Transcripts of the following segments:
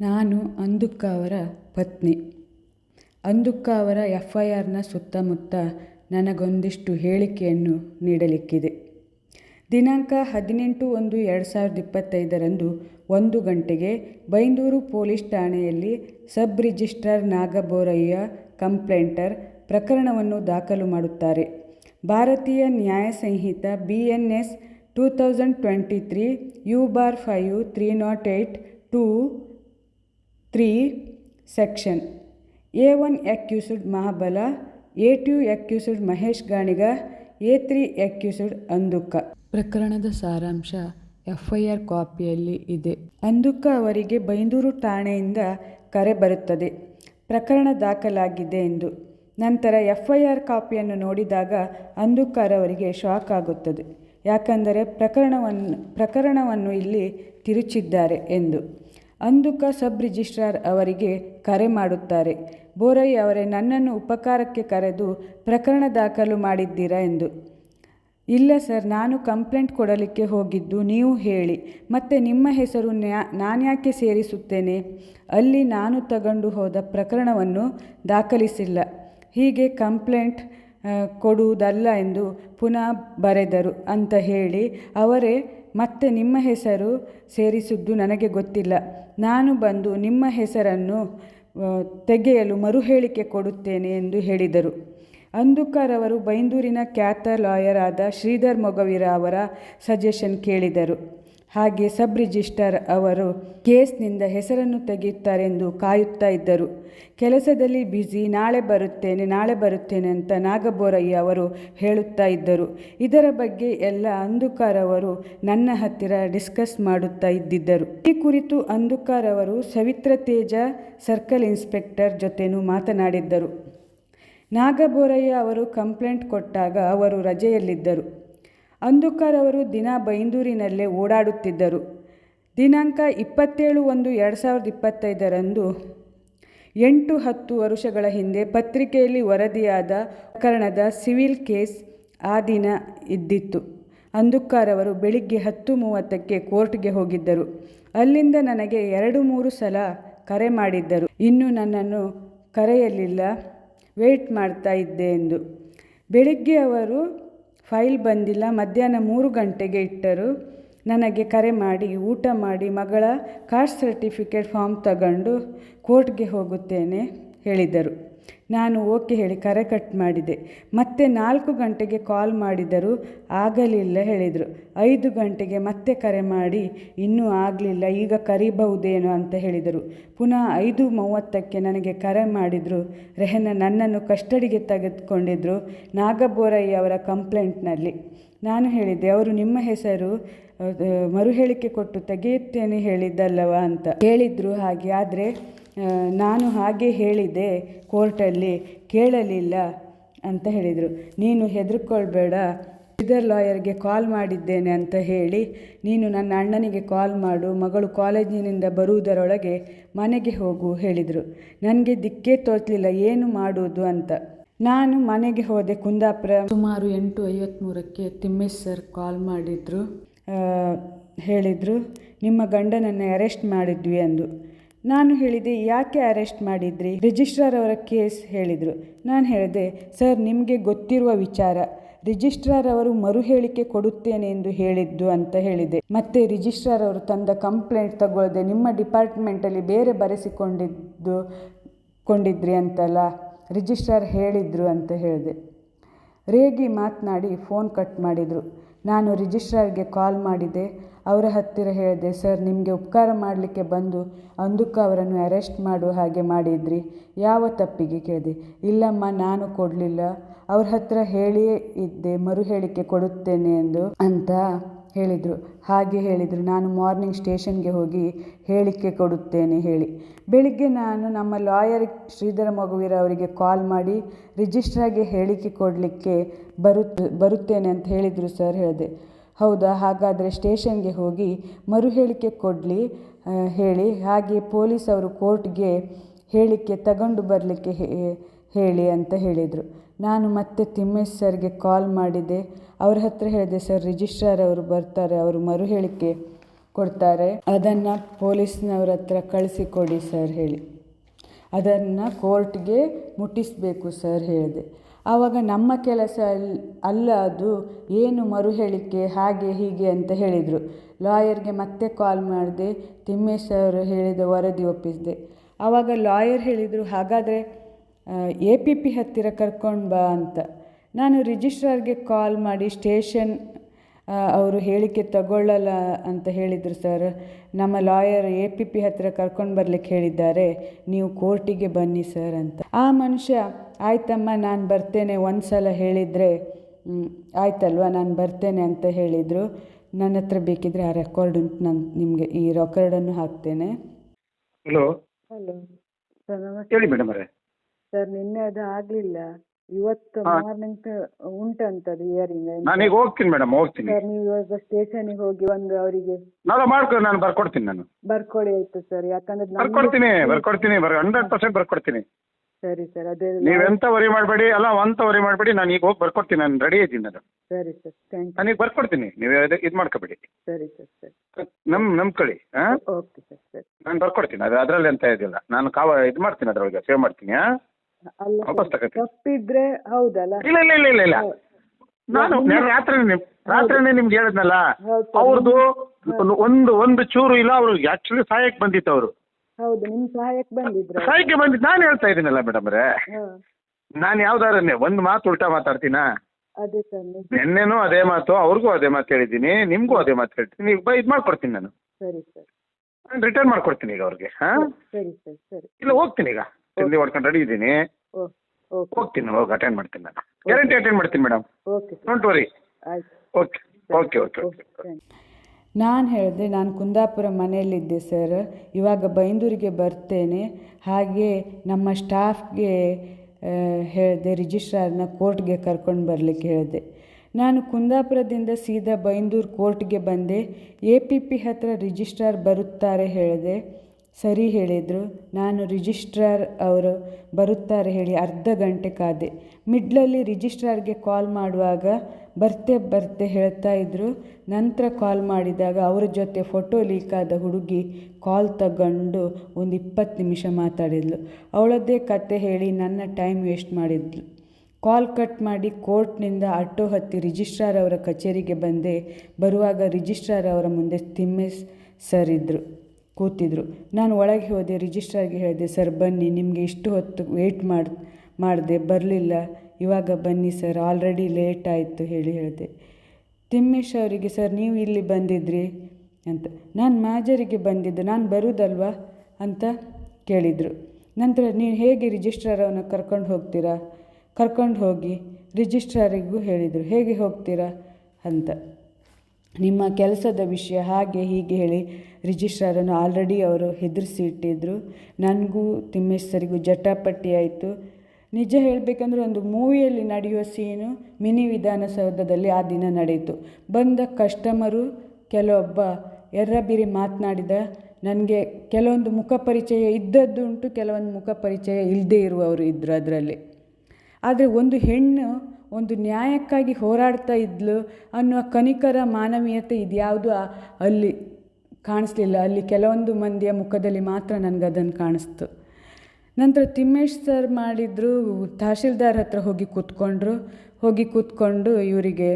ನಾನು ಅಂದುಕ್ಕ ಅವರ ಪತ್ನಿ. ಅಂದುಕ್ಕ ಅವರ ಎಫ್ ಐ ಆರ್ನ ಸುತ್ತಮುತ್ತ ನನಗೊಂದಿಷ್ಟು ಹೇಳಿಕೆಯನ್ನು ನೀಡಲಿಕ್ಕಿದೆ. ದಿನಾಂಕ ಹದಿನೆಂಟು ಒಂದು ಎರಡು ಸಾವಿರದ ಇಪ್ಪತ್ತೈದರಂದು ಒಂದು ಗಂಟೆಗೆ ಬೈಂದೂರು ಪೊಲೀಸ್ ಠಾಣೆಯಲ್ಲಿ ಸಬ್ ರಿಜಿಸ್ಟ್ರಾರ್ ನಾಗಬೋರಯ್ಯ ಕಂಪ್ಲೇಂಟರ್ ಪ್ರಕರಣವನ್ನು ದಾಖಲು ಮಾಡುತ್ತಾರೆ. Bharatiya Nyaya Sanhita B N S two thousand twenty three U bar five three not eight two three section. A one accused Mahabala A two accused Mahesh Ganiga A three accused ಅಂದುಕ್ಕ ಪ್ರಕರಣದ ಸಾರಾಂಶ F I R ಕಾಪಿಯಲ್ಲಿ ಇದೆ. ಅಂದುಕ್ಕ ಅವರಿಗೆ ಬೈಂದೂರು ಠಾಣೆಯಿಂದ ಕರೆ ಬರುತ್ತದೆ. ಪ್ರಕರಣ ದಾಖಲಾಗಿದೆ ಎಂದು. ನಂತರ ಎಫ್ ಐ ಆರ್ ಕಾಪಿಯನ್ನು ನೋಡಿದಾಗ ಅಂದುಕ್ಕರವರಿಗೆ ಶಾಕ್ ಆಗುತ್ತದೆ. ಯಾಕಂದರೆ ಪ್ರಕರಣವನ್ನು ಪ್ರಕರಣವನ್ನು ಇಲ್ಲಿ ತಿರುಚಿದ್ದಾರೆ ಎಂದು. ಅಂದುಕ ಸಬ್ ರಿಜಿಸ್ಟ್ರಾರ್ ಅವರಿಗೆ ಕರೆ ಮಾಡುತ್ತಾರೆ. ಬೋರಯ್ಯ ಅವರೇ, ನನ್ನನ್ನು ಉಪಕಾರಕ್ಕೆ ಕರೆದು ಪ್ರಕರಣ ದಾಖಲು ಮಾಡಿದ್ದೀರಾ ಎಂದು. ಇಲ್ಲ ಸರ್, ನಾನು ಕಂಪ್ಲೇಂಟ್ ಕೊಡಲಿಕ್ಕೆ ಹೋಗಿದ್ದು ನೀವು ಹೇಳಿ. ಮತ್ತೆ ನಿಮ್ಮ ಹೆಸರು ನ್ಯಾ ನಾನ್ಯಾಕೆ ಸೇರಿಸುತ್ತೇನೆ? ಅಲ್ಲಿ ನಾನು ತಗೊಂಡು ಹೋದ ಪ್ರಕರಣವನ್ನು ದಾಖಲಿಸಿಲ್ಲ. ಹೀಗೆ ಕಂಪ್ಲೇಂಟ್ ಕೊಡುವುದಲ್ಲ ಎಂದು ಪುನಃ ಬರೆದರು ಅಂತ ಹೇಳಿ ಅವರೇ ಮತ್ತೆ ನಿಮ್ಮ ಹೆಸರು ಸೇರಿಸಿದ್ದು ನನಗೆ ಗೊತ್ತಿಲ್ಲ. ನಾನು ಬಂದು ನಿಮ್ಮ ಹೆಸರನ್ನು ತೆಗೆಯಲು ಮರುಹೇಳಿಕೆ ಕೊಡುತ್ತೇನೆ ಎಂದು ಹೇಳಿದರು. ಅಂದುಕರ್ ಅವರು ಬೈಂದೂರಿನ ಖ್ಯಾತ ಲಾಯರ್ ಆದ ಶ್ರೀಧರ್ ಮೊಗವೀರ ಅವರ ಸಜೆಷನ್ ಕೇಳಿದರು. ಹಾಗೆ ಸಬ್ ರಿಜಿಸ್ಟರ್ ಅವರು ಕೇಸ್ನಿಂದ ಹೆಸರನ್ನು ತೆಗೆಯುತ್ತಾರೆಂದು ಕಾಯುತ್ತಾ ಇದ್ದರು. ಕೆಲಸದಲ್ಲಿ ಬ್ಯುಸಿ, ನಾಳೆ ಬರುತ್ತೇನೆ ನಾಳೆ ಬರುತ್ತೇನೆ ಅಂತ ನಾಗಬೋರಯ್ಯ ಅವರು ಹೇಳುತ್ತಾ ಇದ್ದರು. ಇದರ ಬಗ್ಗೆ ಎಲ್ಲ ಅಂದುಕಾರ್ ಅವರು ನನ್ನ ಹತ್ತಿರ ಡಿಸ್ಕಸ್ ಮಾಡುತ್ತಾ ಇದ್ದಿದ್ದರು. ಈ ಕುರಿತು ಅಂದುಕಾರ್ ಅವರು ಸವಿತ್ರ ತೇಜ ಸರ್ಕಲ್ ಇನ್ಸ್ಪೆಕ್ಟರ್ ಜೊತೆನೂ ಮಾತನಾಡಿದ್ದರು. ನಾಗಬೋರಯ್ಯ ಅವರು ಕಂಪ್ಲೇಂಟ್ ಕೊಟ್ಟಾಗ ಅವರು ರಜೆಯಲ್ಲಿದ್ದರು. ಅಂದುಕರ್ ಅವರು ದಿನ ಬೈಂದೂರಿನಲ್ಲೇ ಓಡಾಡುತ್ತಿದ್ದರು. ದಿನಾಂಕ ಇಪ್ಪತ್ತೇಳು ಒಂದು ಎರಡು ಸಾವಿರದ ಇಪ್ಪತ್ತೈದರಂದು ಎಂಟು ಹತ್ತು ವರ್ಷಗಳ ಹಿಂದೆ ಪತ್ರಿಕೆಯಲ್ಲಿ ವರದಿಯಾದ ಪ್ರಕರಣದ ಸಿವಿಲ್ ಕೇಸ್ ಆ ದಿನ ಇದ್ದಿತ್ತು. ಅಂದುಕಾರ್ ಅವರು ಬೆಳಿಗ್ಗೆ ಹತ್ತು ಮೂವತ್ತಕ್ಕೆ ಕೋರ್ಟ್ಗೆ ಹೋಗಿದ್ದರು. ಅಲ್ಲಿಂದ ನನಗೆ ಎರಡು ಮೂರು ಸಲ ಕರೆ ಮಾಡಿದ್ದರು. ಇನ್ನೂ ನನ್ನನ್ನು ಕರೆಯಲಿಲ್ಲ, ವೇಟ್ ಮಾಡ್ತಾ ಇದ್ದೆ ಎಂದು. ಬೆಳಿಗ್ಗೆ ಅವರು ಫೈಲ್ ಬಂದಿಲ್ಲ. ಮಧ್ಯಾಹ್ನ ಮೂರು ಗಂಟೆಗೆ ಇಟ್ಟರು. ನನಗೆ ಕರೆ ಮಾಡಿ, ಊಟ ಮಾಡಿ, ಮಗಳ ಕಾಸ್ಟ್ ಸರ್ಟಿಫಿಕೇಟ್ ಫಾರ್ಮ್ ತಗೊಂಡು ಕೋರ್ಟ್ಗೆ ಹೋಗುತ್ತೇನೆ, ಹೇಳಿದರು. ನಾನು ಓಕೆ ಹೇಳಿ ಕರೆ ಕಟ್ ಮಾಡಿದೆ. ಮತ್ತೆ ನಾಲ್ಕು ಗಂಟೆಗೆ ಕಾಲ್ ಮಾಡಿದರು ಆಗಲಿಲ್ಲ ಹೇಳಿದರು. ಐದು ಗಂಟೆಗೆ ಮತ್ತೆ ಕರೆ ಮಾಡಿ, ಇನ್ನೂ ಆಗಲಿಲ್ಲ, ಈಗ ಕರಿಬಹುದೇನೋ ಅಂತ ಹೇಳಿದರು. ಪುನಃ ಐದು ಮೂವತ್ತಕ್ಕೆ ನನಗೆ ಕರೆ ಮಾಡಿದರು. ರೆಹನ ನನ್ನನ್ನು ಕಸ್ಟಡಿಗೆ ತೆಗೆದುಕೊಂಡಿದ್ರು ನಾಗಬೋರಯ್ಯ ಅವರ ಕಂಪ್ಲೇಂಟ್ನಲ್ಲಿ. ನಾನು ಹೇಳಿದ್ದೆ ಅವರು ನಿಮ್ಮ ಹೆಸರು ಮರುಹೇಳಿಕೆ ಕೊಟ್ಟು ತೆಗೆಯುತ್ತೇನೆ ಹೇಳಿದ್ದಲ್ಲವ? ಅಂತ. ಹೇಳಿದರು ಹಾಗೆ, ಆದರೆ ನಾನು ಹಾಗೆ ಹೇಳಿದೆ ಕೋರ್ಟಲ್ಲಿ ಕೇಳಲಿಲ್ಲ ಅಂತ ಹೇಳಿದರು. ನೀನು ಹೆದರ್ಕೊಳ್ಬೇಡ ಶ್ರೀಧರ್ ಲಾಯರ್ಗೆ ಕಾಲ್ ಮಾಡಿದ್ದೇನೆ ಅಂತ ಹೇಳಿ ನೀನು ನನ್ನ ಅಣ್ಣನಿಗೆ ಕಾಲ್ ಮಾಡು ಮಗಳು ಕಾಲೇಜಿನಿಂದ ಬರುವುದರೊಳಗೆ ಮನೆಗೆ ಹೋಗು ಹೇಳಿದರು. ನನಗೆ ದಿಕ್ಕೇ ತೋಚಲಿಲ್ಲ ಏನು ಮಾಡುವುದು ಅಂತ. ನಾನು ಮನೆಗೆ ಹೋದೆ ಕುಂದಾಪುರ. ಸುಮಾರು ಎಂಟು ಐವತ್ತ್ಮೂರಕ್ಕೆ ತಿಮ್ಮೇಶ್ ಸರ್ ಕಾಲ್ ಮಾಡಿದರು. ಹೇಳಿದರು ನಿಮ್ಮ ಗಂಡನನ್ನು ಅರೆಸ್ಟ್ ಮಾಡಿದ್ವಿ ಅಂದು. ನಾನು ಹೇಳಿದೆ, ಯಾಕೆ ಅರೆಸ್ಟ್ ಮಾಡಿದ್ರಿ? ರಿಜಿಸ್ಟ್ರಾರ್ ಅವರ ಕೇಸ್ ಹೇಳಿದರು. ನಾನು ಹೇಳಿದೆ, ಸರ್, ನಿಮಗೆ ಗೊತ್ತಿರುವ ವಿಚಾರ. ರಿಜಿಸ್ಟ್ರಾರ್ ಅವರು ಮರು ಹೇಳಿಕೆ ಕೊಡುತ್ತೇನೆ ಎಂದು ಹೇಳಿದ್ದು ಅಂತ ಹೇಳಿದೆ. ಮತ್ತೆ ರಿಜಿಸ್ಟ್ರಾರ್ ಅವರು ತಂದ ಕಂಪ್ಲೇಂಟ್ ತಗೊಳ್ಳದೆ ನಿಮ್ಮ ಡಿಪಾರ್ಟ್ಮೆಂಟಲ್ಲಿ ಬೇರೆ ಬರೆಸಿಕೊಂಡಿದ್ದು, ಕೊಂಡಿದ್ರಿ ಅಂತಲ್ಲ? ರಿಜಿಸ್ಟ್ರಾರ್ ಹೇಳಿದರು ಅಂತ ಹೇಳಿದೆ. ರೇಗಿ ಮಾತನಾಡಿ ಫೋನ್ ಕಟ್ ಮಾಡಿದರು. ನಾನು ರಿಜಿಸ್ಟ್ರಾರ್ಗೆ ಕಾಲ್ ಮಾಡಿದೆ. ಅವರ ಹತ್ತಿರ ಹೇಳಿದೆ, ಸರ್, ನಿಮಗೆ ಉಪಕಾರ ಮಾಡಲಿಕ್ಕೆ ಬಂದು ಅಂದುಕ್ಕ ಅವರನ್ನು ಅರೆಸ್ಟ್ ಮಾಡುವ ಹಾಗೆ ಮಾಡಿದ್ರಿ. ಯಾವ ತಪ್ಪಿಗೆ? ಕೇಳಿದೆ. ಇಲ್ಲಮ್ಮ, ನಾನು ಕೊಡಲಿಲ್ಲ. ಅವ್ರ ಹತ್ತಿರ ಹೇಳಿಯೇ ಇದ್ದೆ, ಮರು ಹೇಳಿಕೆ ಕೊಡುತ್ತೇನೆ ಎಂದು ಅಂತ ಹೇಳಿದರು. ಹಾಗೆ ಹೇಳಿದರು. ನಾನು ಮಾರ್ನಿಂಗ್ ಸ್ಟೇಷನ್ಗೆ ಹೋಗಿ ಹೇಳಿಕೆ ಕೊಡುತ್ತೇನೆ ಹೇಳಿ. ಬೆಳಿಗ್ಗೆ ನಾನು ನಮ್ಮ ಲಾಯರ್ ಶ್ರೀಧರ ಮಗುವೀರ ಅವರಿಗೆ ಕಾಲ್ ಮಾಡಿ, ರಿಜಿಸ್ಟ್ರಾಗೆ ಹೇಳಿಕೆ ಕೊಡಲಿಕ್ಕೆ ಬರುತ್ತೆ ಬರುತ್ತೇನೆ ಅಂತ ಹೇಳಿದರು ಸರ್, ಹೇಳಿದೆ. ಹೌದಾ, ಹಾಗಾದರೆ ಸ್ಟೇಷನ್ಗೆ ಹೋಗಿ ಮರು ಹೇಳಿಕೆ ಕೊಡಲಿ ಹೇಳಿ. ಹಾಗೆ ಪೊಲೀಸ್ ಅವರು ಕೋರ್ಟ್ಗೆ ಹೇಳಿಕೆ ತಗೊಂಡು ಬರಲಿಕ್ಕೆ ಹೇಳಿ ಅಂತ ಹೇಳಿದರು. ನಾನು ಮತ್ತೆ ತಿಮ್ಮೇಶ್ ಸರ್ಗೆ ಕಾಲ್ ಮಾಡಿದೆ. ಅವ್ರ ಹತ್ರ ಹೇಳಿದೆ, ಸರ್, ರಿಜಿಸ್ಟ್ರಾರ್ ಅವರು ಬರ್ತಾರೆ, ಅವರು ಮರು ಹೇಳಿಕೆ ಕೊಡ್ತಾರೆ. ಅದನ್ನು ಪೊಲೀಸ್ನವ್ರ ಹತ್ರ ಕಳಿಸಿಕೊಡಿ, ಸರ್, ಹೇಳಿ. ಅದನ್ನು ಕೋರ್ಟ್ಗೆ ಮುಟ್ಟಿಸಬೇಕು, ಸರ್, ಹೇಳಿದೆ. ಆವಾಗ ನಮ್ಮ ಕೆಲಸ ಅಲ್ ಅಲ್ಲ ಅದು ಏನು ಮರು ಹೇಳಿಕೆ ಹಾಗೆ ಹೀಗೆ ಅಂತ ಹೇಳಿದರು. ಲಾಯರ್ಗೆ ಮತ್ತೆ ಕಾಲ್ ಮಾಡಿದೆ, ತಿಮ್ಮೇಶ್ ಅವರು ಹೇಳಿದ ವರದಿ ಒಪ್ಪಿಸಿದೆ. ಆವಾಗ ಲಾಯರ್ ಹೇಳಿದರು, ಹಾಗಾದರೆ ಎ ಪಿ ಪಿ ಹತ್ತಿರ ಕರ್ಕೊಂಡು ಬಾ ಅಂತ. ನಾನು ರಿಜಿಸ್ಟ್ರಾರ್ಗೆ ಕಾಲ್ ಮಾಡಿ ಸ್ಟೇಷನ್ ಅವರು ಹೇಳಿಕೆ ತಗೊಳ್ಳಲ್ಲ ಅಂತ ಹೇಳಿದರು ಸರ್. ನಮ್ಮ ಲಾಯರ್ ಎ ಪಿ ಪಿ ಹತ್ತಿರ ಕರ್ಕೊಂಡು ಬರಲಿಕ್ಕೆ ಹೇಳಿದ್ದಾರೆ. ನೀವು ಕೋರ್ಟಿಗೆ ಬನ್ನಿ ಸರ್ ಅಂತ. ಆ ಮನುಷ್ಯ ಆಯ್ತಮ್ಮ ನಾನು ಬರ್ತೇನೆ. ಒಂದು ಸಲ ಹೇಳಿದರೆ ಆಯ್ತಲ್ವ? ನಾನು ಬರ್ತೇನೆ ಅಂತ ಹೇಳಿದರು. ನನ್ನ ಹತ್ರ ಬೇಕಿದ್ರೆ ಆ ರೆಕಾರ್ಡ್ ಉಂಟು. ನಾನು ನಿಮಗೆ ಈ ರೆಕಾರ್ಡನ್ನು ಹಾಕ್ತೇನೆ. ಹಲೋ ಹಲೋ ಸರ್ ನಮಸ್ತೆ. ಹೇಳಿ ಮೇಡಮ್ ಅವರೇ. ಸರ್ ನಿನ್ನೆ ಅದು ಆಗಲಿಲ್ಲ. ಇವತ್ತು ಹಾ. ಮಾರ್ನಿಂಗ್ ಉಂಟಂತದು ಇಯರಿಂಗ್ ನಾನೀಗ ಹೋಗ್ತೀನಿ ಮೇಡಮ್ ಹೋಗ್ತೀನಿ. ಸರ್ ನೀವು ಇವಾಗ ಸ್ಟೇಷನಿಗೆ ಹೋಗಿ ಒಂದು ಅವರಿಗೆ ನಾಳೆ ಮಾಡ್ಕೊ ನಾನು ಬರ್ಕೊಡ್ತೀನಿ ನಾನು. ಬರ್ಕೊಳ್ಳಿ ಆಯ್ತು ಸರ್ ಯಾಕಂದ್ರೆ ನಮ್ಗೆ- ಬರ್ಕೊಡ್ತೀನಿ ಬರ್ಕೊಡ್ತೀನಿ. ಬರ್ ಹಂಡ್ರೆಡ್ ಪರ್ಸೆಂಟ್ ಬರ್ಕೊಡ್ತೀನಿ. ಸರಿ ಸರ್ ಅದೇ ನೀವೆಂತ ವರಿ ಮಾಡಬೇಡಿ ಅಲ್ಲ ಅಂತ ವರಿ ಮಾಡಬೇಡಿ ನಾನು ಈಗ ಹೋಗಿ ಬರ್ಕೊಡ್ತೀನಿ ನಾನು ರೆಡಿ ಇದ್ದೀನಿ ನಾನು ಸರಿ ಸರ್ ಥ್ಯಾಂಕ್ ಯು ಈಗ ಬರ್ಕೊಡ್ತೀನಿ ನೀವು ಇದು ಮಾಡ್ಕೋಬೇಡಿ. ಸರಿ ಸರ್ ಸರಿ. ನಮ್ ಕಳಿ ಹಾಂ ಓಕೆ ಸರ್ ಸರಿ. ನಾನು ಬರ್ಕೊಡ್ತೀನಿ ಅದು ಅದರಲ್ಲಿ ಎಂತ ಇದಿಲ್ಲ. ನಾನು ಕಾವ ಇದು ಮಾಡ್ತೀನಿ ಅದ್ರೊಳಗೆ ಸೇವ್ ಮಾಡ್ತೀನಿ ಹಾಂ ಅಲ್ಲ ವಾಪಸ್ ತಗೋತೀನಿ. ತಪ್ಪಿದ್ರೆ ಹೌದಲ್ಲ? ಇಲ್ಲ ಇಲ್ಲ ಇಲ್ಲ ಇಲ್ಲ ಇಲ್ಲ. ನಾನು ನಾನು ರಾತ್ರಿ ನಿಮ್ ರಾತ್ರಿನೇ ನಿಮ್ಗೆ ಹೇಳಿದ್ನಲ್ಲ ಹೌದು. ಅವ್ರದ್ದು ಒಂದು ಒಂದು ಚೂರು ಇಲ್ಲ ಅವ್ರಿಗೆ ಆಕ್ಚುಲಿ ಸಹಾಯಕ್ಕೆ ಬಂದಿತ್ತು ಅವರು. ಹೌದು ನಿಮ್ ಸಹಾಯಕ್ಕೆ ಬಂದಿದ್ರ ಸಹಾಯಕ್ಕೆ ಬಂದಿದ್ದು ನಾನು ಹೇಳ್ತಾ ಇದ್ದೀನಲ್ಲ ಮೇಡಮ್ ಅವರೇ. ಹಾ. ನಾನು ಯಾವ್ದಾರನ್ನೇ ಒಂದು ಮಾತು ಉಲ್ಟಾ ಮಾತಾಡ್ತೀನಾ? ಅದೇ ಸರ್ ನಿಜ. ನಿನ್ನೆನೂ ಅದೇ ಮಾತು ಅವ್ರಿಗೂ ಅದೇ ಮಾತು ಹೇಳಿದ್ದೀನಿ ನಿಮಗೂ ಅದೇ ಮಾತು ಹೇಳ್ತೀನಿ ಈಗ ಬೈ ಇದು ಮಾಡ್ಕೊಡ್ತೀನಿ ನಾನು. ಸರಿ ಸರ್ ನಾನು ರಿಟರ್ನ್ ಮಾಡ್ಕೊಡ್ತೀನಿ ಈಗ ಅವ್ರಿಗೆ ಹಾಂ? ಸರಿ ಸರ್ ಸರಿ. ಇಲ್ಲ ಹೋಗ್ತೀನಿ ಈಗ. ತಿಂಡಿ ಹೊಡ್ಕೊಂಡು ರೆಡಿ ಇದ್ದೀನಿ. Oh okay. ಹೋಗ್ತೀನಿ ಹೋಗಿ ಅಟೆಂಡ್ ಮಾಡ್ತೀನಿ ನಾನು. ಗ್ಯಾರಂಟಿ ಅಟೆಂಡ್ ಮಾಡ್ತೀನಿ madam okay sir don't worry ಆಯ್ತು. ಓಕೆ ಓಕೆ ಓಕೆ ಓಕೆ ನಾನು ಹೇಳಿದೆ, ನಾನು ಕುಂದಾಪುರ ಮನೆಯಲ್ಲಿದ್ದೆ ಸರ್ ಇವಾಗ ಬೈಂದೂರಿಗೆ ಬರ್ತೇನೆ. ಹಾಗೆ ನಮ್ಮ ಸ್ಟಾಫ್ಗೆ ಹೇಳಿದೆ ರಿಜಿಸ್ಟ್ರಾರ್ನ ಕೋರ್ಟ್ಗೆ ಕರ್ಕೊಂಡು ಬರಲಿಕ್ಕೆ ಹೇಳಿದೆ. ನಾನು ಕುಂದಾಪುರದಿಂದ ಸೀದಾ ಬೈಂದೂರು ಕೋರ್ಟ್ಗೆ ಬಂದೆ. ಎ ಪಿ ಪಿ ಹತ್ರ ರಿಜಿಸ್ಟ್ರಾರ್ ಬರುತ್ತಾರೆ ಹೇಳಿದೆ. ಸರಿ ಹೇಳಿದರು. ನಾನು ರಿಜಿಸ್ಟ್ರಾರ್ ಅವರು ಬರುತ್ತಾರೆ ಹೇಳಿ ಅರ್ಧ ಗಂಟೆ ಕಾದೆ. ಮಿಡ್ಲಲ್ಲಿ ರಿಜಿಸ್ಟ್ರಾರ್ಗೆ ಕಾಲ್ ಮಾಡುವಾಗ ಬರ್ತೆ ಬರ್ತೆ ಹೇಳ್ತಾ ಇದ್ದರು ನಂತರ ಕಾಲ್ ಮಾಡಿದಾಗ ಅವರ ಜೊತೆ ಫೋಟೋ ಲೀಕ್ ಆದ ಹುಡುಗಿ ಕಾಲ್ ತಗೊಂಡು ಒಂದು ಇಪ್ಪತ್ತು ನಿಮಿಷ ಮಾತಾಡಿದ್ಲು. ಅವಳದ್ದೇ ಕತೆ ಹೇಳಿ ನನ್ನ ಟೈಮ್ ವೇಸ್ಟ್ ಮಾಡಿದ್ಲು. ಕಾಲ್ ಕಟ್ ಮಾಡಿ ಕೋರ್ಟ್ನಿಂದ ಆಟೋ ಹತ್ತಿ ರಿಜಿಸ್ಟ್ರಾರ್ ಅವರ ಕಚೇರಿಗೆ ಬಂದೆ. ಬರುವಾಗ ರಿಜಿಸ್ಟ್ರಾರ್ ಅವರ ಮುಂದೆ ತಿಮ್ಮೇಶ್ ಸರ್ ಇದ್ದರು ಕೂತಿದ್ರು. ನಾನು ಒಳಗೆ ಹೋದೆ, ರಿಜಿಸ್ಟ್ರಾರ್ಗೆ ಹೇಳಿದೆ, ಸರ್ ಬನ್ನಿ, ನಿಮಗೆ ಇಷ್ಟು ಹೊತ್ತು ವೇಟ್ ಮಾಡಿ, ಮಾಡಿದೆ, ಬರಲಿಲ್ಲ. ಇವಾಗ ಬನ್ನಿ ಸರ್ ಆಲ್ರೆಡಿ ಲೇಟ್ ಆಯಿತು ಹೇಳಿ ಹೇಳಿದೆ. ತಿಮ್ಮೇಶ್ ಅವರಿಗೆ ಸರ್, ನೀವು ಇಲ್ಲಿ ಬಂದಿದ್ರಿ ಅಂತ. ನಾನು ಮಾಜರಿಗೆ ಬಂದಿದ್ದು, ನಾನು ಬರುವುದಲ್ವಾ ಅಂತ ಕೇಳಿದರು. ನಂತರ ನೀವು ಹೇಗೆ ರಿಜಿಸ್ಟ್ರಾರ್ ಅವನ್ನ ಕರ್ಕೊಂಡು ಹೋಗ್ತೀರಾ? ಕರ್ಕೊಂಡು ಹೋಗಿ ರಿಜಿಸ್ಟ್ರಾರಿಗೂ ಹೇಳಿದರು, ಹೇಗೆ ಹೋಗ್ತೀರಾ ಅಂತ. ನಿಮ್ಮ ಕೆಲಸದ ವಿಷಯ ಹಾಗೆ ಹೀಗೆ ಹೇಳಿ ರಿಜಿಸ್ಟ್ರಾರನ್ನು ಆಲ್ರೆಡಿ ಅವರು ಹೆದರಿಸಿ ಇಟ್ಟಿದ್ದರು ನನಗೂ ತಿಮ್ಮೇಶ್ ಸರಿಗೂ ಜಟಾಪಟ್ಟಿ ಆಯಿತು. ನಿಜ ಹೇಳಬೇಕಂದ್ರೆ ಒಂದು ಮೂವಿಯಲ್ಲಿ ನಡೆಯುವ ಸೀನು ಮಿನಿ ವಿಧಾನಸೌಧದಲ್ಲಿ ಆ ದಿನ ನಡೆಯಿತು. ಬಂದ ಕಸ್ಟಮರು ಕೆಲವೊಬ್ಬ ಎರ್ರಬಿರಿ ಮಾತನಾಡಿದ, ನನಗೆ ಕೆಲವೊಂದು ಮುಖ ಪರಿಚಯ ಇದ್ದದ್ದುಂಟು ಕೆಲವೊಂದು ಮುಖ ಪರಿಚಯ ಇಲ್ಲದೇ ಇರುವವರು ಇದ್ದರು ಅದರಲ್ಲಿ. ಆದರೆ ಒಂದು ಹೆಣ್ಣು ಒಂದು ನ್ಯಾಯಕ್ಕಾಗಿ ಹೋರಾಡ್ತಾ ಇದ್ಲು ಅನ್ನುವ ಕನಿಕರ ಮಾನವೀಯತೆ ಇದ್ಯಾವುದು ಅಲ್ಲಿ ಕಾಣಿಸ್ಲಿಲ್ಲ. ಅಲ್ಲಿ ಕೆಲವೊಂದು ಮಂದಿಯ ಮುಖದಲ್ಲಿ ಮಾತ್ರ ನನಗದನ್ನು ಕಾಣಿಸ್ತು. ನಂತರ ತಿಮ್ಮೇಶ್ ಸರ್ ಮಾಡಿದರು, ತಹಶೀಲ್ದಾರ್ ಹತ್ರ ಹೋಗಿ ಕೂತ್ಕೊಂಡ್ರು. ಹೋಗಿ ಕೂತ್ಕೊಂಡು ಇವರಿಗೆ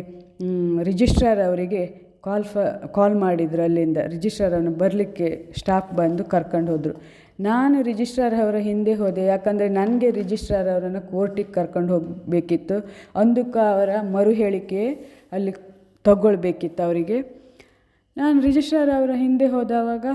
ರಿಜಿಸ್ಟ್ರಾರ್ ಅವರಿಗೆ ಕಾಲ್ ಫ, ಕಾಲ್ ಮಾಡಿದರು ಅಲ್ಲಿಂದ. ರಿಜಿಸ್ಟ್ರಾರ್ ಅವನು ಬರಲಿಕ್ಕೆ ಸ್ಟಾಫ್ ಬಂದು ಕರ್ಕೊಂಡು ಹೋದರು. ನಾನು ರಿಜಿಸ್ಟ್ರಾರ್ ಅವರ ಹಿಂದೆ ಹೋದೆ. ಯಾಕಂದರೆ ನನಗೆ ರಿಜಿಸ್ಟ್ರಾರ್ ಅವರನ್ನು ಕೋರ್ಟಿಗೆ ಕರ್ಕೊಂಡು ಹೋಗಬೇಕಿತ್ತು. ಅಂದಕ್ಕೆ ಅವರ ಮರು ಹೇಳಿಕೆ ಅಲ್ಲಿ ತಗೊಳ್ಬೇಕಿತ್ತು ಅವರಿಗೆ. ನಾನು ರಿಜಿಸ್ಟ್ರಾರ್ ಅವರ ಹಿಂದೆ ಹೋದವಾಗ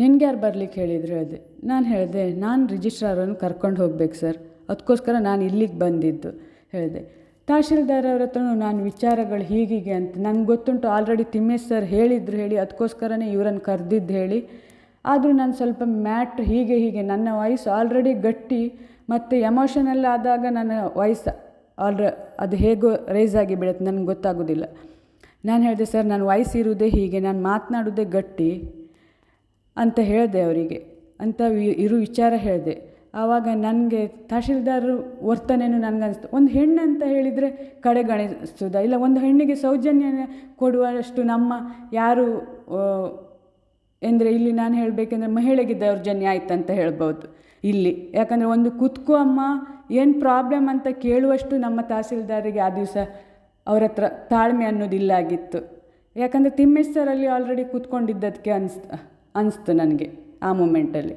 ನಿನ್ಗೆ ಯಾರು ಬರ್ಲಿಕ್ಕೆ ಹೇಳಿದ್ರು ಹೇಳಿದೆ ನಾನು ಹೇಳಿದೆ, ನಾನು ರಿಜಿಸ್ಟ್ರಾರನ್ನು ಕರ್ಕೊಂಡು ಹೋಗ್ಬೇಕು ಸರ್. ಅದಕ್ಕೋಸ್ಕರ ನಾನು ಇಲ್ಲಿಗೆ ಬಂದಿದ್ದು, ಹೇಳಿದೆ. ತಹಶೀಲ್ದಾರ್ ಅವ್ರ ಹತ್ರನೂ ನಾನು ವಿಚಾರಗಳು ಹೀಗೀಗೆ ಅಂತ ನನಗೆ ಗೊತ್ತುಂಟು, ಆಲ್ರೆಡಿ ತಿಮ್ಮೇಶ್ ಸರ್ ಹೇಳಿದ್ರು ಹೇಳಿ ಅದಕ್ಕೋಸ್ಕರನೇ ಇವರನ್ನು ಕರೆದಿದ್ದು ಹೇಳಿ. ಆದರೂ ನಾನು ಸ್ವಲ್ಪ ಮ್ಯಾಟ್ರ್ ಹೀಗೆ ಹೀಗೆ, ನನ್ನ ವಾಯ್ಸ್ ಆಲ್ರೆಡಿ ಗಟ್ಟಿ, ಮತ್ತು ಎಮೋಷನಲ್ ಆದಾಗ ನನ್ನ ವಾಯ್ಸ್ ಆಲ್ರ, ಅದು ಹೇಗೋ ರೈಸ್ ಆಗಿ ಬಿಡುತ್ತೆ ನನಗೆ ಗೊತ್ತಾಗೋದಿಲ್ಲ. ನಾನು ಹೇಳಿದೆ, ಸರ್ ನನ್ನ ವಾಯ್ಸ್ ಇರುವುದೇ ಹೀಗೆ, ನಾನು ಮಾತನಾಡೋದೇ ಗಟ್ಟಿ. ಅಂತ ಹೇಳಿದೆ ಅವರಿಗೆ. ಅಂತ ಇರು ವಿಚಾರ ಹೇಳಿದೆ. ಆವಾಗ ನನಗೆ ತಹಶೀಲ್ದಾರ್ ವರ್ತನೆಯೂ ನನಗನ್ನಿಸ್ತು ಒಂದು ಹೆಣ್ಣು ಅಂತ ಹೇಳಿದರೆ ಕಡೆಗಣಿಸೋದ ಇಲ್ಲ, ಒಂದು ಹೆಣ್ಣಿಗೆ ಸೌಜನ್ಯ ಕೊಡುವಷ್ಟು ನಮ್ಮ ಯಾರು ಎಂದರೆ ಇಲ್ಲಿ ನಾನು ಹೇಳಬೇಕೆಂದ್ರೆ ಮಹಿಳೆಗೆ ದೌರ್ಜನ್ಯ ಆಯ್ತು ಅಂತ ಹೇಳ್ಬೋದು ಇಲ್ಲಿ. ಯಾಕಂದರೆ ಒಂದು ಕುತ್ಕು ಅಮ್ಮ ಏನು ಪ್ರಾಬ್ಲಮ್ ಅಂತ ಕೇಳುವಷ್ಟು ನಮ್ಮ ತಹಸೀಲ್ದಾರಿಗೆ ಆ ದಿವಸ ಅವ್ರ ಹತ್ರ ತಾಳ್ಮೆ ಅನ್ನೋದಿಲ್ಲ ಆಗಿತ್ತು ಯಾಕಂದರೆ ತಿಮ್ಮೇಶ್ವರಲ್ಲಿ ಆಲ್ರೆಡಿ ಕೂತ್ಕೊಂಡಿದ್ದದಕ್ಕೆ ಅನಿಸ್ ಅನಿಸ್ತು ನನಗೆ ಆ ಮೂಮೆಂಟಲ್ಲಿ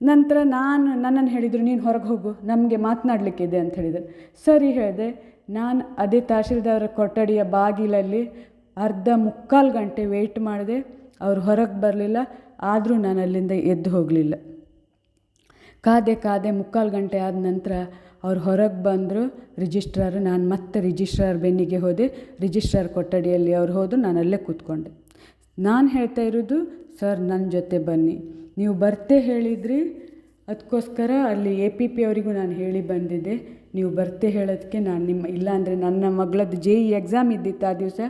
ನಂತರ ನಾನು, ನನ್ನನ್ನು ಹೇಳಿದರು, ನೀನು ಹೊರಗೆ ಹೋಗು, ನಮಗೆ ಮಾತನಾಡಲಿಕ್ಕಿದೆ ಅಂತ ಹೇಳಿದರು. ಸರಿ ಹೇಳಿದೆ, ನಾನು ಅದೇ ತಹಶೀಲ್ದಾರ ಕೊಠಡಿಯ ಬಾಗಿಲಲ್ಲಿ ಅರ್ಧ ಮುಕ್ಕಾಲು ಗಂಟೆ ವೆಯ್ಟ್ ಮಾಡಿದೆ, ಅವ್ರು ಹೊರಗೆ ಬರಲಿಲ್ಲ, ಆದರೂ ನಾನು ಅಲ್ಲಿಂದ ಎದ್ದು ಹೋಗಲಿಲ್ಲ. ಕಾದೆ ಕಾದೆ ಮುಕ್ಕಾಲು ಗಂಟೆ ಆದ ನಂತರ ಅವ್ರು ಹೊರಗೆ ಬಂದರು, ರಿಜಿಸ್ಟ್ರಾರು, ನಾನು ಮತ್ತೆ ರಿಜಿಸ್ಟ್ರಾರ್ ಬೆನ್ನಿಗೆ ಹೋದೆ, ರಿಜಿಸ್ಟ್ರಾರ್ ಕೊಠಡಿಯಲ್ಲಿ ಅವ್ರು ಹೋದರು, ನಾನು ಅಲ್ಲೇ ಕೂತ್ಕೊಂಡೆ. ನಾನು ಹೇಳ್ತಾ ಇರೋದು ಸರ್ ನನ್ನ ಜೊತೆ ಬನ್ನಿ. ನೀವು ಬರ್ತೆ ಹೇಳಿದ್ರಿ ಅದಕ್ಕೋಸ್ಕರ ಅಲ್ಲಿ ಎ ಪಿ ಪಿ ಅವರಿಗೂ ನಾನು ಹೇಳಿ ಬಂದಿದ್ದೆ. ನೀವು ಬರ್ತೆ ಹೇಳೋದಕ್ಕೆ ನಾನು ನಿಮ್ಮ ಇಲ್ಲಾಂದರೆ ನನ್ನ ಮಗಳದ್ದು ಜೆ ಇ ಎಕ್ಸಾಮ್ ಇದ್ದಿತ್ತು ಆ ದಿವಸ.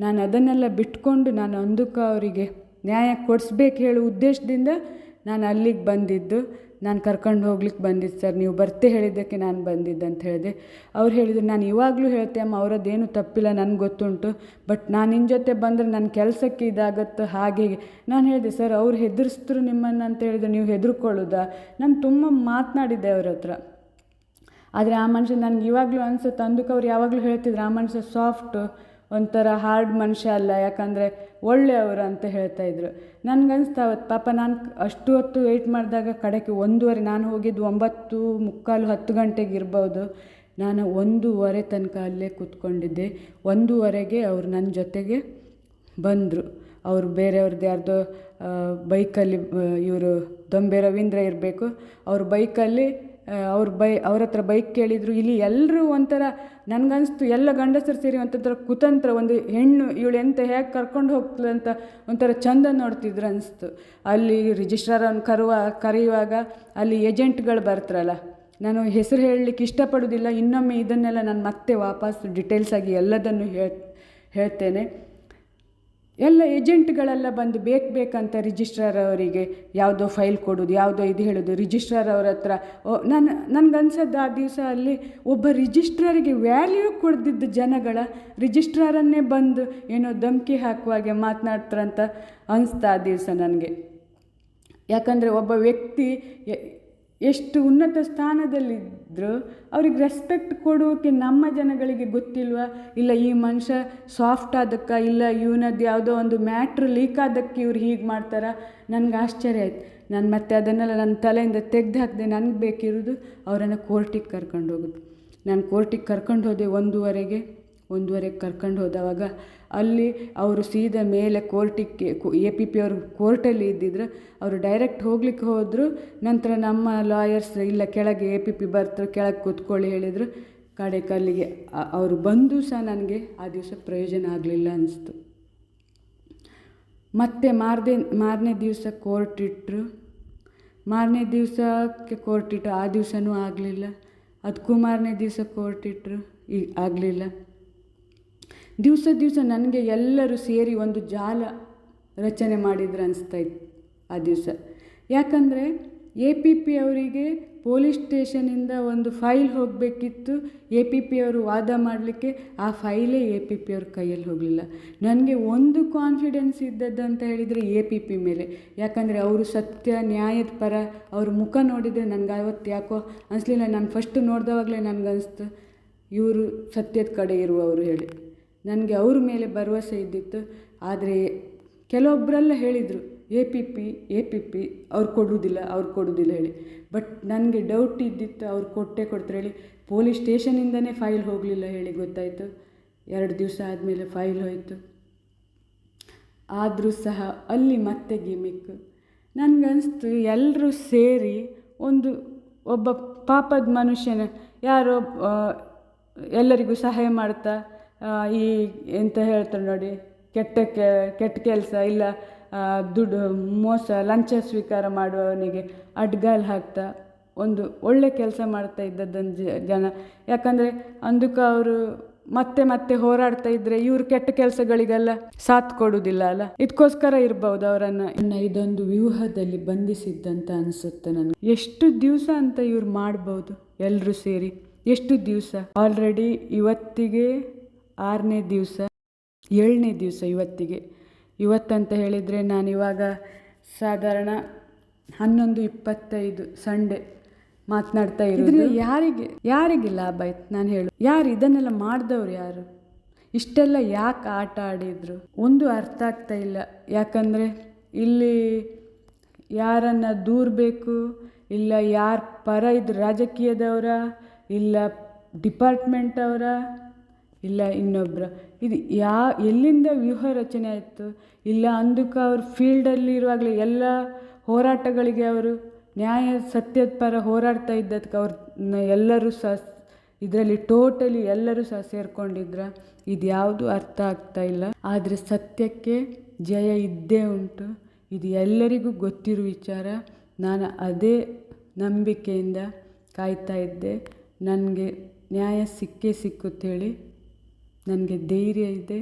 ನಾನು ಅದನ್ನೆಲ್ಲ ಬಿಟ್ಕೊಂಡು ನಾನು ಅಂದುಕ ಅವರಿಗೆ ನ್ಯಾಯ ಕೊಡಿಸ್ಬೇಕು ಹೇಳೋ ಉದ್ದೇಶದಿಂದ ನಾನು ಅಲ್ಲಿಗೆ ಬಂದಿದ್ದು. ನಾನು ಕರ್ಕೊಂಡು ಹೋಗ್ಲಿಕ್ಕೆ ಬಂದಿದ್ದು ಸರ್, ನೀವು ಬರ್ತೆ ಹೇಳಿದ್ದಕ್ಕೆ ನಾನು ಬಂದಿದ್ದು ಅಂತ ಹೇಳಿದೆ. ಅವ್ರು ಹೇಳಿದರು, ನಾನು ಇವಾಗಲೂ ಹೇಳ್ತೆ ಅಮ್ಮ, ಅವರದ್ದೇನು ತಪ್ಪಿಲ್ಲ, ನನಗೆ ಗೊತ್ತುಂಟು. ಬಟ್ ನಾನು ನಿನ್ನ ಜೊತೆ ಬಂದರೆ ನನ್ನ ಕೆಲಸಕ್ಕೆ ಇದಾಗತ್ತೆ ಹಾಗೆ ನಾನು ಹೇಳಿದೆ, ಸರ್, ಅವ್ರು ಹೆದರಿಸಿದ್ರು ನಿಮ್ಮನ್ನು ಅಂತ ಹೇಳಿದ್ರು ನೀವು ಹೆದರ್ಕೊಳ್ಳೋದಾ? ನಾನು ತುಂಬ ಮಾತನಾಡಿದ್ದೆ ಅವ್ರ ಹತ್ರ. ಆದರೆ ಆ ಮನುಷ್ಯ ನನಗೆ ಇವಾಗಲೂ ಅನಿಸುತ್ತೆ ಅಂದಕ್ಕೆ ಅವ್ರು ಯಾವಾಗಲೂ ಹೇಳ್ತಿದ್ರು, ಆ ಮನುಷ್ಯ ಸಾಫ್ಟು ಒಂಥರ ಹಾರ್ಡ್ ಮನುಷ್ಯ ಅಲ್ಲ, ಯಾಕಂದರೆ ಒಳ್ಳೆಯವರು ಅಂತ ಹೇಳ್ತಾ ಇದ್ರು. ನನಗನ್ಸ್ತಾ ಅವತ್ತು ಪಾಪ ನಾನು ಅಷ್ಟು ಹೊತ್ತು ವೆಯ್ಟ್ ಮಾಡಿದಾಗ ಕಡೆಗೆ ಒಂದೂವರೆ, ನಾನು ಹೋಗಿದ್ದು ಒಂಬತ್ತು ಮುಕ್ಕಾಲು ಹತ್ತು ಗಂಟೆಗೆ ಇರ್ಬೋದು. ನಾನು ಒಂದೂವರೆ ತನಕ ಅಲ್ಲೇ ಕೂತ್ಕೊಂಡಿದ್ದೆ. ಒಂದೂವರೆಗೆ ಅವರು ನನ್ನ ಜೊತೆಗೆ ಬಂದರು. ಅವರು ಬೇರೆಯವ್ರದ್ದು ಯಾರ್ದೋ ಬೈಕಲ್ಲಿ ಇವರು ದೊಂಬೆ ರವೀಂದ್ರ ಇರಬೇಕು. ಅವ್ರ ಬೈಕಲ್ಲಿ ಅವ್ರ ಬೈ, ಅವ್ರ ಹತ್ರ ಬೈಕ್ ಕೇಳಿದರು. ಇಲ್ಲಿ ಎಲ್ಲರೂ ಒಂಥರ ನನಗನ್ನಿಸ್ತು ಎಲ್ಲ ಗಂಡಸರು ಸೇರಿ ಒಂಥರ ಕುತಂತ್ರ, ಒಂದು ಹೆಣ್ಣು, ಇವಳು ಎಂತ ಹೇಗೆ ಕರ್ಕೊಂಡು ಹೋಗ್ತದೆ ಅಂತ ಒಂಥರ ಚಂದ ನೋಡ್ತಿದ್ರು ಅನಿಸ್ತು ಅಲ್ಲಿ ರಿಜಿಸ್ಟ್ರಾರನ್ನು ಕರುವ, ಕರೆಯುವಾಗ ಅಲ್ಲಿ ಏಜೆಂಟ್ಗಳು ಬರ್ತಾರಲ್ಲ. ನಾನು ಹೆಸರು ಹೇಳಲಿಕ್ಕೆ ಇಷ್ಟಪಡೋದಿಲ್ಲ, ಇನ್ನೊಮ್ಮೆ ಇದನ್ನೆಲ್ಲ ನಾನು ಮತ್ತೆ ವಾಪಸ್ ಡಿಟೇಲ್ಸಾಗಿ ಎಲ್ಲದನ್ನು ಹೇಳ್ ಹೇಳ್ತೇನೆ. ಎಲ್ಲ ಏಜೆಂಟ್ಗಳೆಲ್ಲ ಬಂದು ಬೇಕು ಬೇಕಂತ ರಿಜಿಸ್ಟ್ರಾರ್ ಅವರಿಗೆ ಯಾವುದೋ ಫೈಲ್ ಕೊಡೋದು, ಯಾವುದೋ ಇದು ಹೇಳೋದು. ರಿಜಿಸ್ಟ್ರಾರ್ ಅವ್ರ ಹತ್ರ ನಾನು ನನಗನ್ಸದ್ದು ಆ ದಿವಸ ಅಲ್ಲಿ ಒಬ್ಬ ರಿಜಿಸ್ಟ್ರಾರಿಗೆ ವ್ಯಾಲ್ಯೂ ಕೊಡ್ದಿದ್ದ ಜನಗಳ ರಿಜಿಸ್ಟ್ರಾರನ್ನೇ ಬಂದು ಏನೋ ಧಮಕಿ ಹಾಕುವಾಗೆ ಮಾತನಾಡ್ತಾರಂತ ಅನಿಸ್ತಾ ಆ ದಿವಸ ನನಗೆ. ಯಾಕಂದರೆ ಒಬ್ಬ ವ್ಯಕ್ತಿ ಎಷ್ಟು ಉನ್ನತ ಸ್ಥಾನದಲ್ಲಿದ್ದರೂ ಅವ್ರಿಗೆ ರೆಸ್ಪೆಕ್ಟ್ ಕೊಡೋಕೆ ನಮ್ಮ ಜನಗಳಿಗೆ ಗೊತ್ತಿಲ್ವ? ಇಲ್ಲ ಈ ಮನುಷ್ಯ ಸಾಫ್ಟ್ ಆದಕ್ಕೆ, ಇಲ್ಲ ಇವನದ್ದು ಯಾವುದೋ ಒಂದು ಮ್ಯಾಟ್ರ್ ಲೀಕ್ ಆದಕ್ಕೆ ಇವ್ರು ಹೀಗೆ ಮಾಡ್ತಾರ? ನನಗೆ ಆಶ್ಚರ್ಯ ಆಯ್ತು. ನಾನು ಮತ್ತೆ ಅದನ್ನೆಲ್ಲ ನನ್ನ ತಲೆಯಿಂದ ತೆಗೆದು ಹಾಕಿದೆ ನನಗೆ ಬೇಕಿರೋದು ಅವರನ್ನು ಕೋರ್ಟಿಗೆ ಕರ್ಕೊಂಡು ಹೋಗೋದು. ನಾನು ಕೋರ್ಟಿಗೆ ಕರ್ಕೊಂಡು ಹೋದೆ ಒಂದೂವರೆಗೆ ಒಂದೂವರೆಗೆ ಕರ್ಕೊಂಡು ಹೋದವಾಗ ಅಲ್ಲಿ ಅವರು ಸೀದಾ ಮೇಲೆ ಕೋರ್ಟಿಗೆ ಎ ಪಿ ಪಿ ಅವರು ಕೋರ್ಟಲ್ಲಿ ಇದ್ದಿದ್ರು ಅವರು ಡೈರೆಕ್ಟ್ ಹೋಗ್ಲಿಕ್ಕೆ ಹೋದರು, ನಂತರ ನಮ್ಮ ಲಾಯರ್ಸ್ ಇಲ್ಲ ಕೆಳಗೆ ಎ ಪಿ ಪಿ ಬರ್ತಾರೆ, ಕೆಳಗೆ ಕೂತ್ಕೊಳ್ಳಿ ಹೇಳಿದರು, ಕಡೆ ಕಲ್ಲಿಗೆ ಅವರು ಬಂದು ಸಹ ನನಗೆ ಆ ದಿವಸ ಪ್ರಯೋಜನ ಆಗಲಿಲ್ಲ ಅನಿಸ್ತು. ಮತ್ತೆ ಮಾರದೇ, ಮಾರನೇ ದಿವಸ ಕೋರ್ಟ್ ಇಟ್ಟರು ಮಾರನೇ ದಿವಸಕ್ಕೆ ಕೋರ್ಟ್ ಇಟ್ಟರು ಆ ದಿವಸನೂ ಆಗಲಿಲ್ಲ. ಅದಕ್ಕೂ ಮಾರನೇ ದಿವಸ ಕೋರ್ಟ್ ಇಟ್ಟರು ಈ ಆಗಲಿಲ್ಲ. ದಿವಸ ದಿವಸ ನನಗೆ ಎಲ್ಲರೂ ಸೇರಿ ಒಂದು ಜಾಲ ರಚನೆ ಮಾಡಿದ್ರು ಅನಿಸ್ತಾ ಇತ್ತು ಆ ದಿವಸ. ಯಾಕಂದರೆ ಎ ಪಿ ಪಿ ಅವರಿಗೆ ಪೊಲೀಸ್ ಸ್ಟೇಷನಿಂದ ಒಂದು ಫೈಲ್ ಹೋಗಬೇಕಿತ್ತು. ಎ ಪಿ ಪಿ ಅವರು ವಾದ ಮಾಡಲಿಕ್ಕೆ ಆ ಫೈಲೇ ಎ ಪಿ ಪಿ ಅವ್ರ ಕೈಯಲ್ಲಿ ಹೋಗಲಿಲ್ಲ. ನನಗೆ ಒಂದು ಕಾನ್ಫಿಡೆನ್ಸ್ ಇದ್ದದ್ದು ಅಂತ ಹೇಳಿದರೆ ಎ ಪಿ ಪಿ ಮೇಲೆ. ಯಾಕಂದರೆ ಅವರು ಸತ್ಯ, ನ್ಯಾಯದ ಪರ ಅವ್ರ ಮುಖ ನೋಡಿದರೆ ನನಗೆ ಅವತ್ತು ಯಾಕೋ ಅನಿಸ್ಲಿಲ್ಲ. ನಾನು ಫಸ್ಟ್ ನೋಡಿದವಾಗಲೇ ನನಗನ್ನಿಸ್ತು ಇವರು ಸತ್ಯದ ಕಡೆ ಇರುವವರು ಹೇಳಿ. ನನಗೆ ಅವ್ರ ಮೇಲೆ ಭರವಸೆ ಇದ್ದಿತ್ತು. ಆದರೆ ಕೆಲವೊಬ್ಬರೆಲ್ಲ ಹೇಳಿದರು, A P P, A P P, ಅವ್ರು ಕೊಡುವುದಿಲ್ಲ ಅವ್ರು ಕೊಡುವುದಿಲ್ಲ ಹೇಳಿ. ಬಟ್ ನನಗೆ ಡೌಟ್ ಇದ್ದಿತ್ತು, ಅವ್ರು ಕೊಟ್ಟೆ ಕೊಡ್ತಾರೆ ಹೇಳಿ. ಪೊಲೀಸ್ ಸ್ಟೇಷನಿಂದನೇ ಫೈಲ್ ಹೋಗಲಿಲ್ಲ, ಹೇಳಿ ಗೊತ್ತಾಯಿತು. ಎರಡು ದಿವಸ ಆದಮೇಲೆ ಫೈಲ್ ಹೋಯಿತು. ಆದರೂ ಸಹ ಅಲ್ಲಿ ಮತ್ತೆ ಗಿಮಿಕ್ ನನಗನ್ನಿಸ್ತು ಎಲ್ಲರೂ ಸೇರಿ ಒಂದು ಒಬ್ಬ ಪಾಪದ ಮನುಷ್ಯನ ಯಾರೋ ಎಲ್ಲರಿಗೂ ಸಹಾಯ ಮಾಡ್ತಾ ಈ ಎಂತ ಹೇಳ್ತಾರೆ ನೋಡಿ, ಕೆಟ್ಟ ಕೆಟ್ಟ ಕೆಲಸ ಇಲ್ಲ ದುಡ್ಡು, ಮೋಸ, ಲಂಚ ಸ್ವೀಕಾರ ಮಾಡುವವನಿಗೆ ಅಡ್ಗಾಲು ಹಾಕ್ತಾ, ಒಂದು ಒಳ್ಳೆ ಕೆಲಸ ಮಾಡ್ತಾ ಇದ್ದದ್ದನ್ನು ಜನ. ಯಾಕಂದರೆ ಅಂದಕ್ಕೆ ಅವರು ಮತ್ತೆ ಮತ್ತೆ ಹೋರಾಡ್ತಾ ಇದ್ರೆ ಇವರು ಕೆಟ್ಟ ಕೆಲಸಗಳಿಗೆಲ್ಲ ಸಾಥ್ ಕೊಡುವುದಿಲ್ಲ ಅಲ್ಲ? ಇದಕ್ಕೋಸ್ಕರ ಇರ್ಬೋದು ಅವರನ್ನು. ಇನ್ನು ಇದೊಂದು ವ್ಯೂಹದಲ್ಲಿ ಬಂಧಿಸಿದ್ದಂತ ಅನಿಸುತ್ತೆ ನನಗೆ. ಎಷ್ಟು ದಿವಸ ಅಂತ ಇವ್ರು ಮಾಡ್ಬೋದು ಎಲ್ಲರೂ ಸೇರಿ? ಎಷ್ಟು ದಿವಸ? ಆಲ್ರೆಡಿ ಇವತ್ತಿಗೆ ಆರನೇ ದಿವಸ, ಏಳನೇ ದಿವಸ ಇವತ್ತಿಗೆ. ಇವತ್ತಂತ ಹೇಳಿದರೆ ನಾನು ಇವಾಗ ಸಾಧಾರಣ ಹನ್ನೊಂದು ಇಪ್ಪತ್ತೈದು ಸಂಡೆ ಮಾತನಾಡ್ತಾ ಇರೋದು. ಯಾರಿಗೆ ಯಾರಿಗೆ ಲಾಭ ಆಯ್ತು ನಾನು ಹೇಳು. ಯಾರು ಇದನ್ನೆಲ್ಲ ಮಾಡಿದವ್ರು ಯಾರು? ಇಷ್ಟೆಲ್ಲ ಯಾಕೆ ಆಟ ಆಡಿದರು? ಒಂದು ಅರ್ಥ ಆಗ್ತಾ ಇಲ್ಲ. ಯಾಕಂದರೆ ಇಲ್ಲಿ ಯಾರನ್ನು ದೂರಬೇಕು ಇಲ್ಲ ಯಾರ ಪರ ಇದ್ರು ರಾಜಕೀಯದವರ, ಇಲ್ಲ ಡಿಪಾರ್ಟ್ಮೆಂಟ್ ಅವರ ಇಲ್ಲ ಇನ್ನೊಬ್ಬರ ಇದು ಯಾ, ಎಲ್ಲಿಂದ ವ್ಯೂಹ ರಚನೆ ಆಯಿತು? ಇಲ್ಲ ಅಂದಕ್ಕೆ ಅವರು ಫೀಲ್ಡಲ್ಲಿ ಇರುವಾಗಲೇ ಎಲ್ಲ ಹೋರಾಟಗಳಿಗೆ ಅವರು ನ್ಯಾಯ, ಸತ್ಯದ ಪರ ಹೋರಾಡ್ತಾ ಇದ್ದದಕ್ಕೆ ಅವ್ರು ಎಲ್ಲರೂ ಸಹ ಇದರಲ್ಲಿ ಟೋಟಲಿ ಎಲ್ಲರೂ ಸಹ ಸೇರ್ಕೊಂಡಿದ್ರ. ಇದು ಯಾವುದು ಅರ್ಥ ಆಗ್ತಾ ಇಲ್ಲ. ಆದರೆ ಸತ್ಯಕ್ಕೆ ಜಯ ಇದ್ದೇ ಉಂಟು. ಇದು ಎಲ್ಲರಿಗೂ ಗೊತ್ತಿರೋ ವಿಚಾರ. ನಾನು ಅದೇ ನಂಬಿಕೆಯಿಂದ ಕಾಯ್ತಾ ಇದ್ದೆ. ನನಗೆ ನ್ಯಾಯ ಸಿಕ್ಕೇ ಸಿಕ್ಕುತ್ತೇಳಿ. ನನಗೆ ಧೈರ್ಯ ಇದೆ,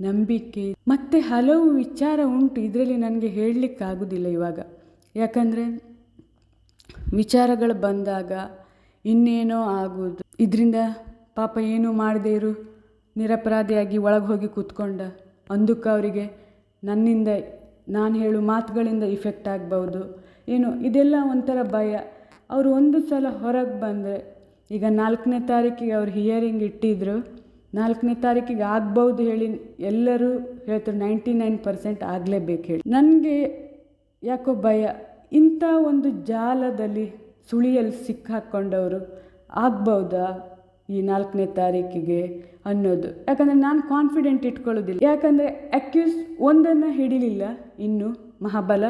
ನಂಬಿಕೆ ಮತ್ತು ಹಲವು ವಿಚಾರ ಉಂಟು ಇದರಲ್ಲಿ ನನಗೆ ಹೇಳಲಿಕ್ಕಾಗೋದಿಲ್ಲ ಇವಾಗ. ಯಾಕಂದರೆ ವಿಚಾರಗಳು ಬಂದಾಗ ಇನ್ನೇನೋ ಆಗೋದು ಇದರಿಂದ ಪಾಪ ಏನೂ ಮಾಡದೇ ಇರು, ನಿರಪರಾಧಿಯಾಗಿ ಒಳಗೆ ಹೋಗಿ ಕೂತ್ಕೊಂಡ. ಅಂದಕ್ಕೆ ಅವರಿಗೆ ನನ್ನಿಂದ, ನಾನು ಹೇಳು ಮಾತುಗಳಿಂದ ಇಫೆಕ್ಟ್ ಆಗ್ಬೌದು. ಏನು, ಇದೆಲ್ಲ ಒಂಥರ ಭಯ. ಅವರು ಒಂದು ಸಲ ಹೊರಗೆ ಬಂದರೆ, ಈಗ ನಾಲ್ಕನೇ ತಾರೀಕಿಗೆ ಅವ್ರು ಹಿಯರಿಂಗ್ ಇಟ್ಟಿದ್ರು. ನಾಲ್ಕನೇ ತಾರೀಕಿಗೆ ಆಗ್ಬೌದು ಹೇಳಿ ಎಲ್ಲರೂ ಹೇಳ್ತಾರೆ ನೈಂಟಿ ನೈನ್ ಪರ್ಸೆಂಟ್ ಆಗಲೇಬೇಕು ಹೇಳಿ. ನನಗೆ ಯಾಕೋ ಭಯ. ಇಂಥ ಒಂದು ಜಾಲದಲ್ಲಿ ಸುಳಿಯಲ್ಲಿ ಸಿಕ್ಕಾಕ್ಕೊಂಡವರು ಆಗ್ಬೌದಾ ಈ ನಾಲ್ಕನೇ ತಾರೀಕಿಗೆ ಅನ್ನೋದು. ಯಾಕಂದರೆ ನಾನು ಕಾನ್ಫಿಡೆಂಟ್ ಇಟ್ಕೊಳ್ಳೋದಿಲ್ಲ. ಯಾಕಂದರೆ ಅಕ್ಯೂಸ್ ಒಂದನ್ನು ಹಿಡಿಲಿಲ್ಲ ಇನ್ನು ಮಹಾಬಲ.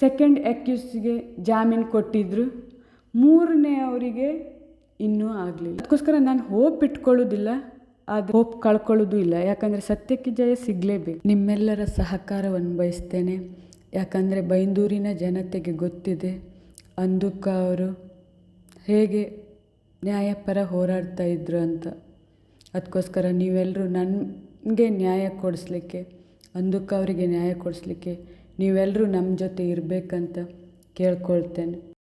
ಸೆಕೆಂಡ್ ಅಕ್ಯೂಸ್ಗೆ ಜಾಮೀನು ಕೊಟ್ಟಿದ್ದರು ಮೂರನೇ ಅವರಿಗೆ ಇನ್ನೂ ಆಗಲಿಲ್ಲ. ಅದಕ್ಕೋಸ್ಕರ ನಾನು ಹೋಪ್ ಇಟ್ಕೊಳ್ಳೋದಿಲ್ಲ. ಅದು ಹೋಪ್ ಕಳ್ಕೊಳ್ಳೋದು ಇಲ್ಲ. ಯಾಕಂದರೆ ಸತ್ಯಕ್ಕೆ ಜಯ ಸಿಗಲೇಬೇಕು. ನಿಮ್ಮೆಲ್ಲರ ಸಹಕಾರವನ್ನು ಬಯಸ್ತೇನೆ. ಯಾಕಂದರೆ ಬೈಂದೂರಿನ ಜನತೆಗೆ ಗೊತ್ತಿದೆ. ಅಂದುಕ್ಕ ಅವರು ಹೇಗೆ ನ್ಯಾಯಪರ ಹೋರಾಡ್ತಾ ಇದ್ರು ಅಂತ. ಅದಕ್ಕೋಸ್ಕರ ನೀವೆಲ್ಲರೂ ನನಗೆ ನ್ಯಾಯ ಕೊಡಿಸ್ಲಿಕ್ಕೆ ಅಂದುಕ್ಕ ಅವರಿಗೆ ನ್ಯಾಯ ಕೊಡಿಸ್ಲಿಕ್ಕೆ ನೀವೆಲ್ಲರೂ ನಮ್ಮ ಜೊತೆ ಇರಬೇಕಂತ ಕೇಳ್ಕೊಳ್ತೇನೆ.